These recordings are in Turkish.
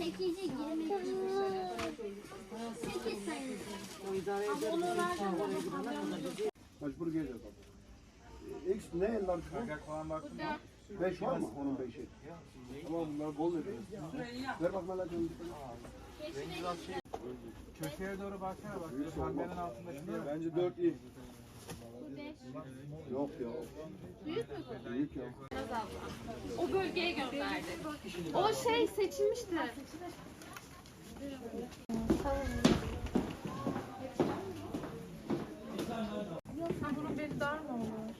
Sekizi girmek Sekiz sayısı. Onu verdim. Mecbur geliyor baba. X ne eller bu? Beş var mı? Onun beşi. Tamam bunlar bol veriyor. Ver bak Melek Hanım. Köşeye doğru baksana bak. Pembenin altındaki? Bence dört iyi. O bölgeye gönderdi. O şey seçilmişti. Bunun beli dar mı olur?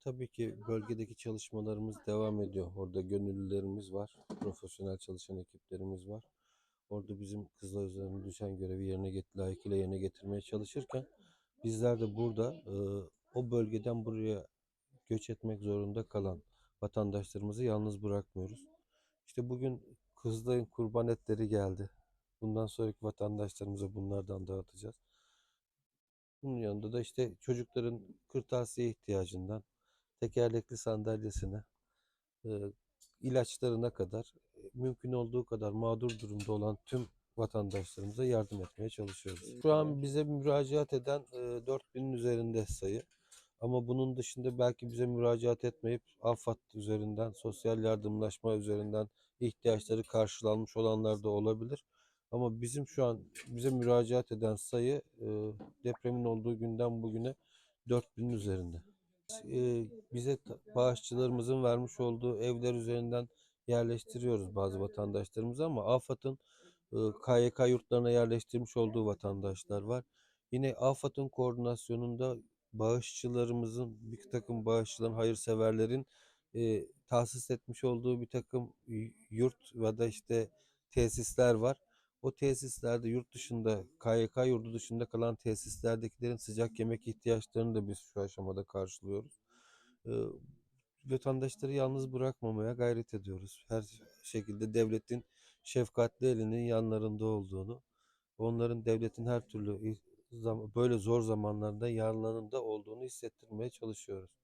Tabii ki bölgedeki çalışmalarımız devam ediyor. Orada gönüllülerimiz var, profesyonel çalışan ekiplerimiz var. Orada bizim kızlar üzerine düşen görevi yerine get layıkıyla yerine getirmeye çalışırken bizler de burada e, o bölgeden buraya göç etmek zorunda kalan vatandaşlarımızı yalnız bırakmıyoruz. İşte bugün Kızılay'ın kurban etleri geldi. Bundan sonraki vatandaşlarımıza bunlardan dağıtacağız. Bunun yanında da işte çocukların kırtasiye ihtiyacından tekerlekli sandalyesine, e, ilaçlarına kadar mümkün olduğu kadar mağdur durumda olan tüm vatandaşlarımıza yardım etmeye çalışıyoruz. Şu an bize müracaat eden e, 4000'in üzerinde sayı. Ama bunun dışında belki bize müracaat etmeyip AFAD üzerinden, sosyal yardımlaşma üzerinden ihtiyaçları karşılanmış olanlar da olabilir. Ama bizim şu an bize müracaat eden sayı e, depremin olduğu günden bugüne 4000'in üzerinde. E, bize bağışçılarımızın vermiş olduğu evler üzerinden yerleştiriyoruz bazı vatandaşlarımızı ama AFAD'ın e, KYK yurtlarına yerleştirmiş olduğu vatandaşlar var. Yine AFAD'ın koordinasyonunda bağışçılarımızın, bir takım bağışçıların, hayırseverlerin e, tahsis etmiş olduğu bir takım yurt ya da işte tesisler var. O tesislerde yurt dışında, KYK yurdu dışında kalan tesislerdekilerin sıcak yemek ihtiyaçlarını da biz şu aşamada karşılıyoruz. Ee, vatandaşları yalnız bırakmamaya gayret ediyoruz. Her şekilde devletin şefkatli elinin yanlarında olduğunu, onların devletin her türlü böyle zor zamanlarda yanlarında olduğunu hissettirmeye çalışıyoruz.